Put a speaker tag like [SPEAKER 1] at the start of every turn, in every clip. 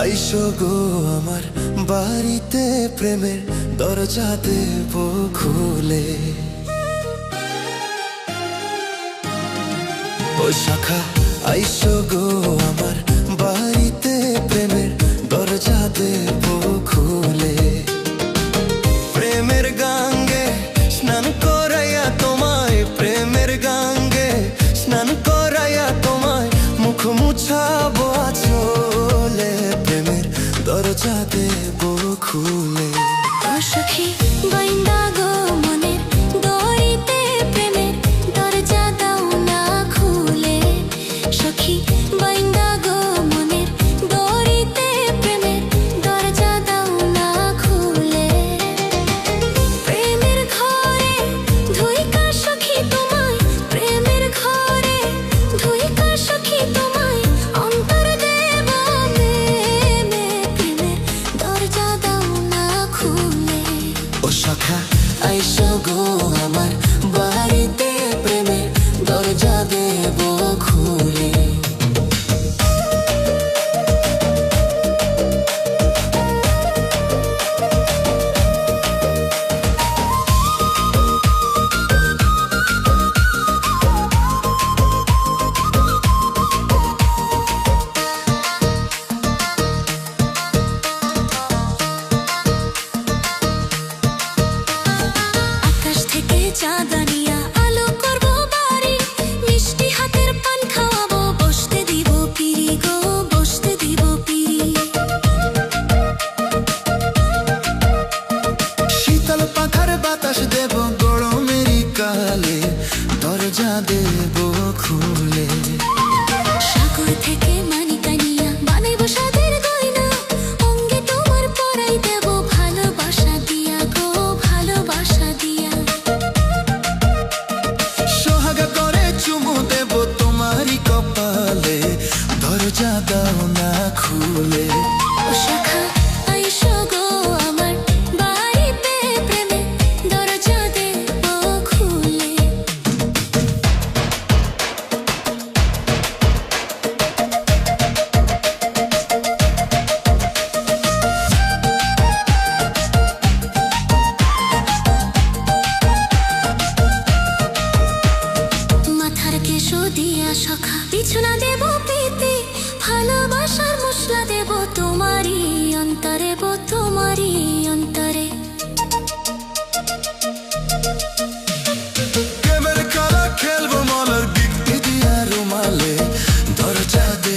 [SPEAKER 1] আইসো গো আমার বাড়িতে প্রেমের দরজা দেব খুলে ও শাখা, আইসো গো আমার বাড়িতে প্রেমের দরজা দেব খুলে প্রেমের গাঙ্গে স্নান করাইয়া তোমায়, প্রেমের গাঙ্গে স্নান করাইয়া তোমায় মুখ মুছাব
[SPEAKER 2] with me. another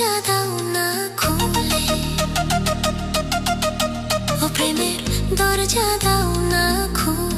[SPEAKER 2] দরজা দাও না খুলে
[SPEAKER 1] ও প্রেমের দরজা দাও না খুলে